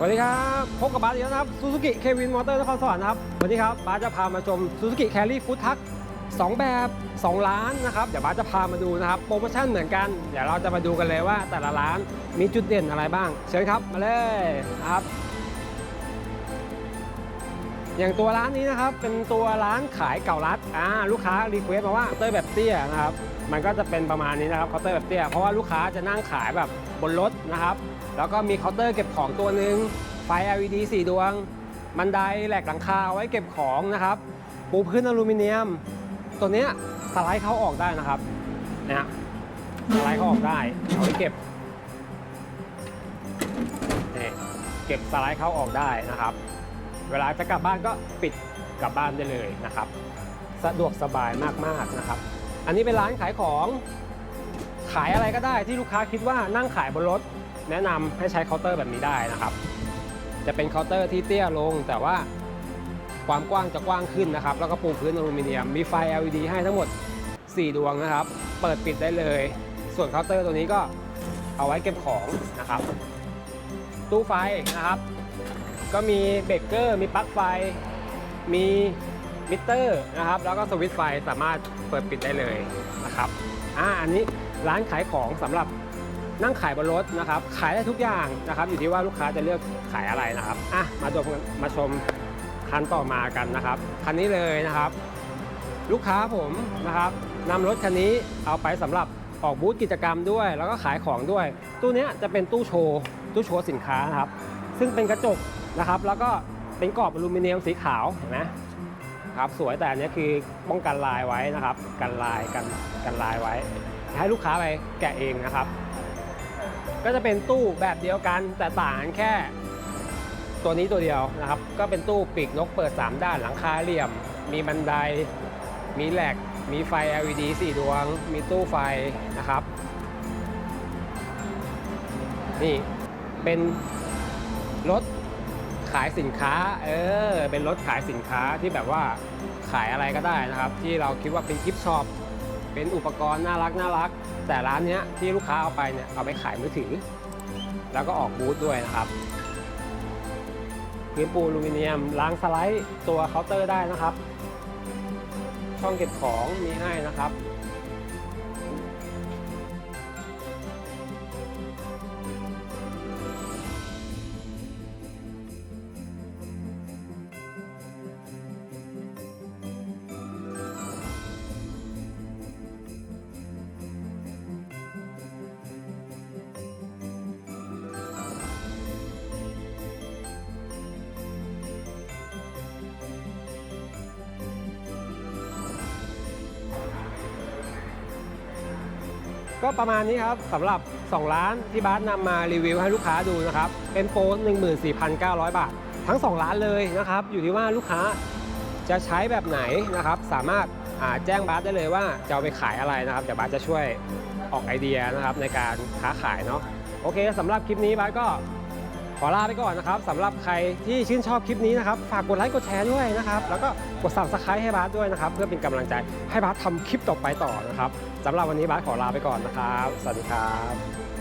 สวัสดีครับ พบกับบาสอีกแล้วนะครับซูซูกิเควินมอเตอร์นครสวรรค์นะครับ วันนี้ครับบาสจะพามาชมซูซูกิแคลรี่ฟู้ดทัก2แบบ2ร้านนะครับ เดี๋ยวบาสจะพามาดูนะครับ โปรโมชั่นเหมือนกัน เดี๋ยวเราจะมาดูกันเลยว่าแต่ละร้านมีจุดเด่นอะไรบ้าง เชิญครับ มาเลยครับ อย่างตัวร้านนี้นะครับเป็นตัวร้านขายเก่ารัดอ่าลูกค้ารีเควสต์มาว่าเคาน์เตอร์แบบเตี้ยนะครับมันก็จะเป็นประมาณนี้นะครับเคาน์เตอร์แบบเตี้ยเพราะว่าลูกค้าจะนั่งขายแบบบนรถนะครับ แล้วก็มีเคาน์เตอร์เก็บของตัวหนึ่งไฟ LED 4 ดวง บันไดแหลกหลังคาไว้เก็บของนะครับ ปูพื้นอลูมิเนียม ตัวเนี้ยสไลด์เข้าออกได้นะครับนี่ยสไลด์เข้าออกได้เอาไว้เก็บนี่เก็บสไลด์เข้าออกได้นะครับ เวลาจะกลับบ้านก็ปิดกลับบ้านได้เลยนะครับ สะดวกสบายมากๆนะครับ อันนี้เป็นร้านขายของขายอะไรก็ได้ที่ลูกค้าคิดว่านั่งขายบนรถ แนะนำให้ใช้เคาน์เตอร์แบบนี้ได้นะครับ จะเป็นเคาน์เตอร์ที่เตี้ยลง แต่ว่าความกว้างจะกว้างขึ้นนะครับ แล้วก็ปูพื้นอลูมิเนียม มีไฟ LED ให้ทั้งหมด 4 ดวงนะครับ เปิดปิดได้เลย ส่วนเคาน์เตอร์ตัวนี้ก็เอาไว้เก็บของนะครับ ตู้ไฟนะครับ ก็มีเบรกเกอร์ มีปลั๊กไฟ มีมิเตอร์นะครับ แล้วก็สวิตช์ไฟสามารถเปิดปิดได้เลยนะครับอ่าอันนี้ร้านขายของสำหรับนั่งขายบนรถนะครับ ขายได้ทุกอย่างนะครับ อยู่ที่ว่าลูกค้าจะเลือกขายอะไรนะครับอะมาชมมาชมคันต่อมากันนะครับ คันนี้เลยนะครับ ลูกค้าผมนะครับนำรถคันนี้เอาไปสำหรับออกบูธกิจกรรมด้วย แล้วก็ขายของด้วย ตู้นี้จะเป็นตู้โชว์ตู้โชว์สินค้านะครับ ซึ่งเป็นกระจก นะครับ แล้วก็เป็นกรอบอลูมิเนียมสีขาวเห็นไหมครับสวยแต่อันนี้คือป้องกันลายไว้นะครับ กันลายกันกันลายไว้ ให้ลูกค้าไปแกะเองนะครับ ก็จะเป็นตู้แบบเดียวกันแต่ต่างแค่ตัวนี้ตัวเดียวนะครับ ก็เป็นตู้ปีกนกเปิด 3 ด้านหลังคาเหลี่ยม มีบันได มีแหลก มีไฟ LED 4 ดวง มีตู้ไฟนะครับ นี่เป็นรถ ขายสินค้า เออ เป็นรถขายสินค้าที่แบบว่าขายอะไรก็ได้นะครับ ที่เราคิดว่าเป็นกิฟต์ช็อป เป็นอุปกรณ์น่ารักน่ารัก แต่ร้านเนี้ยที่ลูกค้าเอาไปเนี่ยเอาไปขายมือถือ แล้วก็ออกบูธด้วยนะครับพื้นปูอลูมิเนียมล้างสไลด์ตัวเคาน์เตอร์ได้นะครับ ช่องเก็บของมีให้นะครับ ก็ประมาณนี้ครับสำหรับ 2 ร้านที่บาสนำมารีวิวให้ลูกค้าดูนะครับเป็นโปร14,900 บาท ทั้ง 2 ร้านเลยนะครับ อยู่ที่ว่าลูกค้าจะใช้แบบไหนนะครับ สามารถาแจ้งบาสได้เลยว่าจะเอาไปขายอะไรนะครับเดี๋ยวบาสจะช่วยออกไอเดียนะครับในการค้าขายเนาะโอเคสำหรับคลิปนี้บาสก็ ขอลาไปก่อนนะครับสำหรับใครที่ชื่นชอบคลิปนี้นะครับ ฝากกดไลค์กดแชร์ด้วยนะครับ แล้วก็กด subscribe ให้บาสด้วยนะครับ เพื่อเป็นกำลังใจให้บาสทำคลิปต่อไปต่อนะครับสำหรับวันนี้บาสขอลาไปก่อนนะครับ สวัสดีครับ